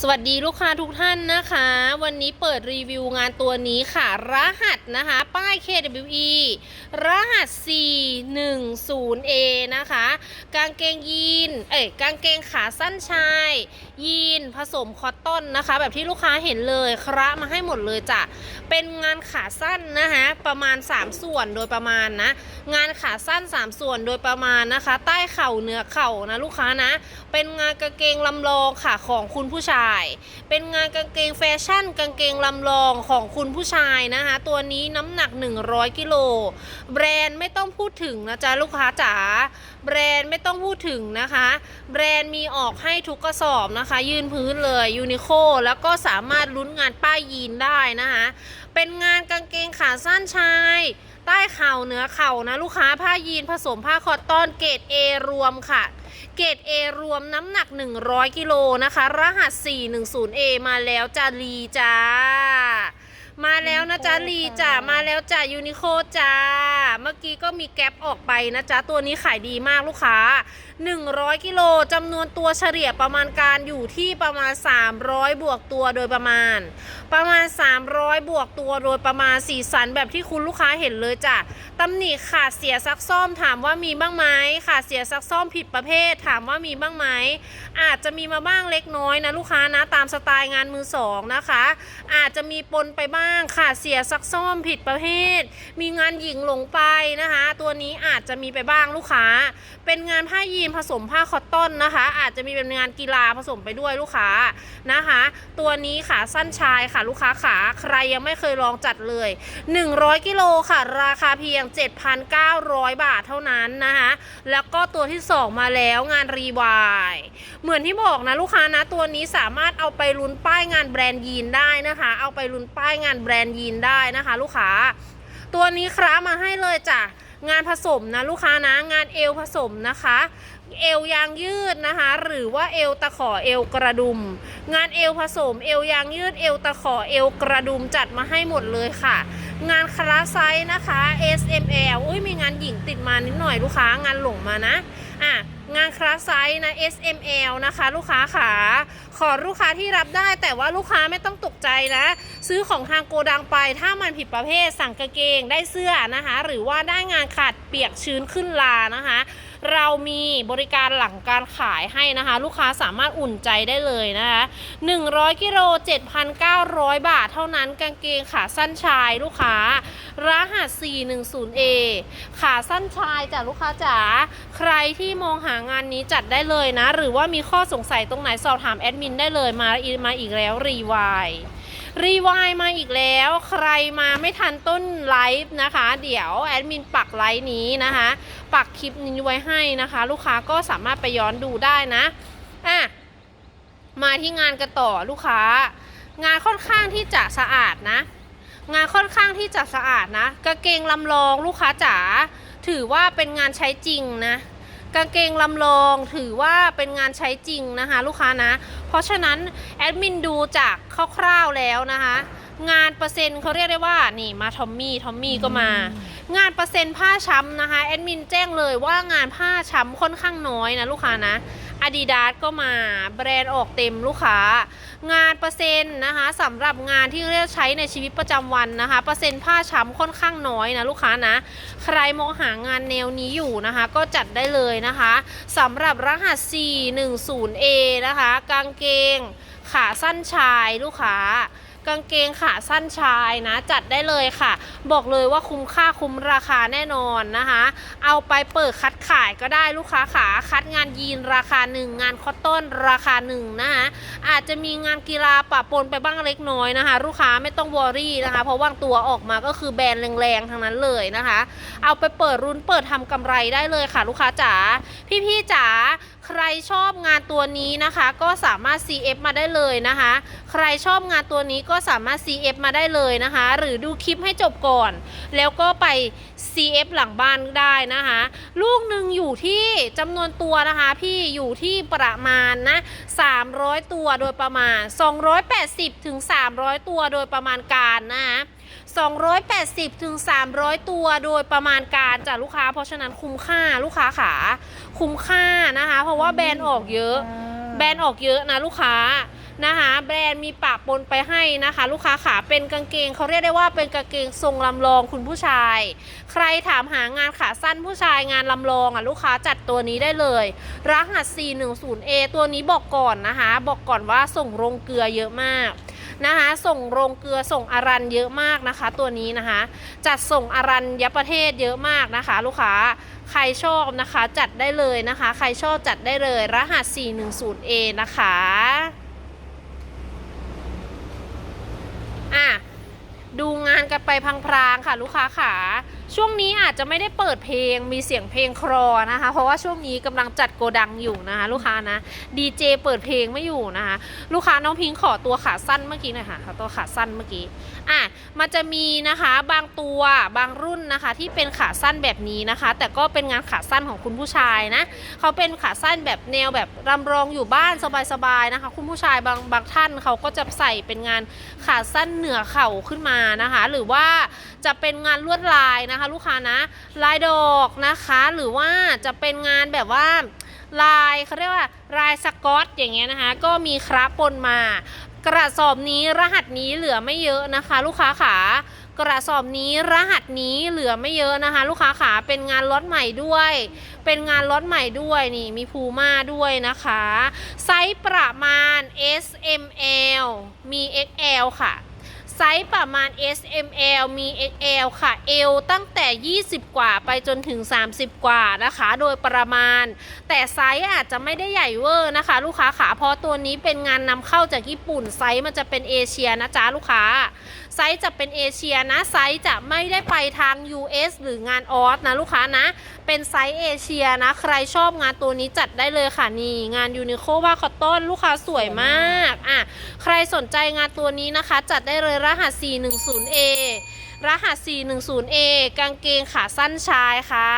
สวัสดีลูกค้าทุกท่านนะคะ วันนี้เปิดรีวิวงานตัวนี้ค่ะ รหัสนะคะ ป้าย KWE รหัส 410A นะคะ กางเกงยีน เอ้ยกางเกงขาสั้นชาย ยีนผสมคอตตอนนะคะ แบบที่ลูกค้าเห็นเลยคระมาให้หมดเลยจ้ะ เป็นงานขาสั้นนะคะ ประมาณ 3 ส่วนโดยประมาณนะ งานขาสั้น 3 ส่วนโดยประมาณนะคะ ใต้เข่าเหนือเข่านะลูกค้านะ เป็นงานกางเกงลำลองค่ะของคุณผู้ชายเป็นงานกางเกงแฟชั่น กางเกงลำลองของคุณผู้ชายนะคะ ตัวนี้น้ำหนัก 100กิโลแบรนด์ไม่ต้องพูดถึงนะจ๊ะลูกค้าจ๋าแบรนด์ไม่ต้องพูดถึงนะคะ แบรนด์มีออกให้ทุกกระสอบนะคะ ยืนพื้นเลยยูนิโคแล้วก็สามารถลุ้นงานป้ายยีนได้นะคะ เป็นงานกางเกงขาสั้นชาย ใต้เข่าเหนือเข่านะลูกค้าผ้ายีนผสมผ้าคอตตอนเกรด A รวมค่ะ เกรด A รวมน้ำหนัก 100 กิโลนะคะ รหัส 410A มาแล้วจ้าลีจ้า มาแล้วนะจารีจ้ามาแล้วจ้ายูนิโคจ้า มื่อกี้ก็มีแก๊ปออกไปนะจ๊ะ ตัวนี้ขายดีมากลูกค้า 100 กิโลจำนวนตัวเฉลี่ยประมาณการอยู่ที่ประมาณ 300 บวกตัวโดยประมาณ ประมาณ 300 บวกตัวโดยประมาณสีสันแบบที่คุณลูกค้าเห็นเลยจ้ะตำหนิขาดเสียซักซ่อมถามว่ามีบ้างไหมขาดเสียซักซ่อมผิดประเภท ถามว่ามีบ้างไหมอาจจะมีมาบ้างเล็กน้อยนะลูกค้านะตามสไตล์งานมือสองนะคะ อาจจะมีปนไปบ้างขาดเสียซักซ่อมผิดประเภท มีงานหญิงหลงไปนะคะ ตัวนี้อาจจะมีไปบ้างลูกค้า เป็นงานผ้ายีนผสมผ้าคอตตอนนะคะ อาจจะมีเป็นงานกีฬาผสมไปด้วยลูกค้านะคะ ตัวนี้ขาสั้นชายค่ะลูกค้าขาใครยังไม่เคยลองจัดเลย 100กิโลค่ะ ราคาเพียง 7,900 บาทเท่านั้นนะคะแล้วก็ตัวที่ 2 มาแล้วงานรีวายเหมือนที่บอกนะลูกค้านะตัวนี้สามารถเอาไปลุ้นป้ายงานแบรนด์ยีนได้นะคะ เอาไปลุ้นป้ายงานแบรนด์ยีนได้นะคะ ลูกค้า ตัวนี้ครามาให้เลยจ้ะงานผสมนะลูกค้านะงานเอวผสมนะคะ เอวยางยืดนะคะ หรือว่าเอวตะขอเอวกระดุม งานเอวผสม เอวยางยืดเอวตะขอเอวกระดุมจัดมาให้หมดเลยค่ะ งานคลาสไซส์นะคะ S M L อุ้ยมีงานหญิงติดมานิดหน่อยลูกค้างานหลงมานะอะงานคลาสไซส์นะ S M L นะคะ ลูกค้าขาขอลูกค้าที่รับได้แต่ว่าลูกค้าไม่ต้องตกใจนะ ซื้อของทางโกดังไป ถ้ามันผิดประเภทสั่งกางเกงได้เสื้อนะคะ หรือว่าได้งานขาดเปียกชื้นขึ้นลานะคะ เรามีบริการหลังการขายให้นะคะ ลูกค้าสามารถอุ่นใจได้เลยนะคะ 100กิโล7,900 บาทเท่านั้นกางเกงขาสั้นชายลูกค้ารหัส 410A ขาสั้นชายจ้ะลูกค้าจ๋าใครที่มองหางานนี้จัดได้เลยนะ หรือว่ามีข้อสงสัยตรงไหนสอบถามแอดมินได้เลยมาอีมาอีกแล้วรีวาย รีวายมาอีกแล้ว ใครมาไม่ทันต้นไลฟ์นะคะ เดี๋ยวแอดมินปักไลฟ์นี้นะคะ ปักคลิปนี้ไว้ให้นะคะ ลูกค้าก็สามารถไปย้อนดูได้นะอะมาที่งานกันต่อลูกค้า งานค่อนข้างที่จะสะอาดนะ งานค่อนข้างที่จะสะอาดนะกางเกงลำลองลูกค้าจ๋าถือว่าเป็นงานใช้จริงนะ กางเกงลำลองถือว่าเป็นงานใช้จริงนะคะ ลูกค้านะ เพราะฉะนั้นแอดมินดูจากคร่าวๆแล้วนะคะ งานเปอร์เซ็นต์เขาเรียกได้ว่านี่มาทอมมี่ทอมมี่ก็มา งานเปอร์เซ็นต์ผ้าช้ำนะคะแอดมินแจ้งเลยว่างานผ้าช้ำค่อนข้างน้อยนะลูกค้านะ Adidas ก็มาแบรนด์ออกเต็มลูกค้า งานเปอร์เซ็นต์นะคะสำหรับงานที่เรียกใช้ในชีวิตประจำวันนะคะ เปอร์เซ็นต์ผ้าช้ำค่อนข้างน้อยนะลูกค้านะ ใครมองหางานแนวนี้อยู่นะคะ ก็จัดได้เลยนะคะสำหรับรหัส 410A นะคะ กางเกง ขาสั้นชายลูกค้า กางเกงขาสั้นชายนะ จัดได้เลยค่ะ บอกเลยว่าคุ้มค่าคุ้มราคาแน่นอนนะคะ เอาไปเปิดคัดขายก็ได้ลูกค้าขาคัดงานยีนราคาหนึ่งงานคอตตอนราคาหนึ่งนะคะอาจจะมีงานกีฬาปะปนไปบ้างเล็กน้อยนะคะ ลูกค้าไม่ต้องวอรี่นะคะ เพราะว่างตัวออกมาก็คือแบรนด์แรงๆทั้งนั้นเลยนะคะ เอาไปเปิดรุ่นเปิดทำกำไรได้เลยค่ะ ลูกค้าจ๋าพี่ๆจ๋าใครชอบงานตัวนี้นะคะก็สามารถ CF มาได้เลยนะคะ ใครชอบงานตัวนี้ก็สามารถ CF มาได้เลยนะคะ หรือดูคลิปให้จบก่อน แล้วก็ไป CF หลังบ้านได้นะคะ ลูกหนึ่งอยู่ที่จำนวนตัวนะคะ พี่อยู่ที่ประมาณนะ 300 ตัวโดยประมาณ 280ถึง300 ตัวโดยประมาณการนะคะ 280ถึง300 ตัวโดยประมาณการจากลูกค้า เพราะฉะนั้นคุ้มค่าลูกค้าขาคุ้มค่านะคะ เพราะว่าแบรนด์ออกเยอะ แบรนด์ออกเยอะนะลูกค้านะคะแบรนด์มีปะปนไปให้นะคะ ลูกค้าขาเป็นกางเกงเขาเรียกได้ว่าเป็นกางเกงทรงลำลองคุณผู้ชาย ใครถามหางานขาสั้นผู้ชายงานลำลองอะลูกค้าจัดตัวนี้ได้เลย รหัส 410A ตัวนี้บอกก่อนนะคะ บอกก่อนว่าส่งโรงเกลือเยอะมาก นะคะ ส่งโรงเกลือส่งอารันเยอะมากนะคะ ตัวนี้นะคะ จัดส่งอารันยประเทศเยอะมากนะคะ ลูกค้าใครชอบนะคะจัดได้เลยนะคะ ใครชอบจัดได้เลย รหัส 410A นะคะอะดูงานกันไปพลางๆค่ะ ลูกค้าขา ช่วงนี้อาจจะไม่ได้เปิดเพลงมีเสียงเพลงครอนะคะ เพราะว่าช่วงนี้กำลังจัดโกดังอยู่นะคะลูกค้านะดีเจเปิดเพลงไม่อยู่นะคะลูกค้าน้องพิงขอตัวขาสั้นเมื่อกี้หน่อยค่ะขอตัวขาสั้นเมื่อกี้อะมันจะมีนะคะบางตัวบางรุ่นนะคะ ที่เป็นขาสั้นแบบนี้นะคะ แต่ก็เป็นงานขาสั้นของคุณผู้ชายนะเขาเป็นขาสั้นแบบแนวแบบรำรองอยู่บ้านสบายๆนะคะ คุณผู้ชายบางบางท่านเขาก็จะใส่เป็นงานขาสั้นเหนือเข่าขึ้นมานะคะ หรือว่าจะเป็นงานลวดลายนะคะลูกค้านะ ลายดอกนะคะ หรือว่าจะเป็นงานแบบว่าลายเขาเรียกว่าลายสกอตอย่างเงี้ยนะคะ ก็มีครับปนมา กระสอบนี้รหัสนี้เหลือไม่เยอะนะคะ ลูกค้าขากระสอบนี้รหัสนี้เหลือไม่เยอะนะคะ ลูกค้าขาเป็นงานล็อตใหม่ด้วย เป็นงานล็อตใหม่ด้วยนี่มีพูม่าด้วยนะคะ ไซส์ประมาณ S M L มี XL ค่ะ ไซส์ประมาณ S M L มี XL ค่ะ L ตั้งแต่ 20 กว่าไปจนถึง 30 กว่านะคะ โดยประมาณ แต่ไซส์อาจจะไม่ได้ใหญ่เวอร์นะคะ ลูกค้าขาเพราะตัวนี้เป็นงานนำเข้าจากญี่ปุ่นไซส์มันจะเป็นเอเชียนะจ๊ะลูกค้า ไซส์จะเป็นเอเชียนะไซส์จะไม่ได้ไปทาง US หรืองานออสนะลูกค้านะเป็นไซส์เอเชียนะ ใครชอบงานตัวนี้จัดได้เลยค่ะนี่ งานยูนิโคว่าคอตตอนลูกค้าสวยมากอะใครสนใจงานตัวนี้นะคะ จัดได้เลยรหัส 410A รหัส 410A กางเกงขาสั้นชายค่ะ